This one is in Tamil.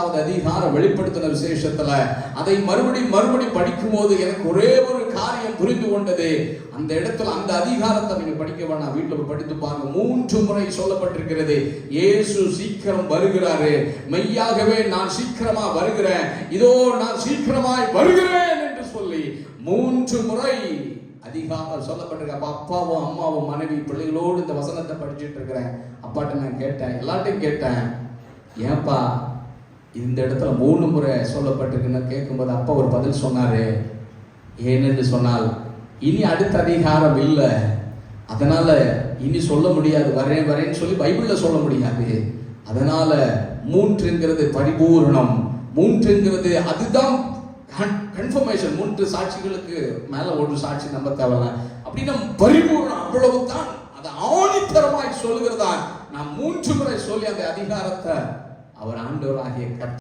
அதிகார அதிகாரம் வெளிப்படுத்தின விசேஷத்துல அதை மறுபடி மறுபடி படிக்கும் போது எனக்கு ஒரே ஒரு காரியம் புரிந்து கொண்டது. அந்த இடத்துல அந்த அதிகாரத்தை நீங்க படிக்க வேணாம். வீட்டுல படித்து பாருங்க. மூன்று முறை சொல்லப்பட்டிருக்கிறது. இயேசு சீக்கிரம் வருகிறாரு. மெய்யாகவே நான் சீக்கிரமா வருகிறேன். இதோ நான் சீக்கிரமாய் வருகிறேன் என்று சொல்லி மூன்று முறை அதிகாரம் சொல்லப்பட்டிருக்க. அப்ப அப்பாவும் அம்மாவும் மனைவி பிள்ளைகளோடு இந்த வசனத்தை படிச்சுட்டு இருக்கிறேன். அப்பாட்ட நான் கேட்டேன். எல்லாட்டையும் கேட்டேன். ஏன்பா இந்த இடத்துல மூணு முறை சொல்லப்பட்டிருக்குன்னு கேட்கும்போது அப்பா ஒரு பதில் சொன்னாரு. ஏனென்று சொன்னால் இனி அடுத்த அதிகாரம் இல்லை. அதனால இனி சொல்ல முடியாது வரேன் வரேன்னு சொல்லி பைபிளில் சொல்ல முடியாது. அதனால மூன்றுங்கிறது பரிபூரணம். மூன்றுங்கிறது அதுதான் கன்ஃபர்மேஷன் மூன்று சாட்சிகளுக்கு மேலே ஒரு சாட்சி நம்ப தேவையில்ல. அப்படின்னா பரிபூர்ணம் அவ்வளவுதான். அதை ஆணித்தரமாய் சொல்லுகிறதா நான் மூன்று முறை சொல்லி அந்த அதிகாரத்தை அவர் ஆண்டவராகிய கர்த்த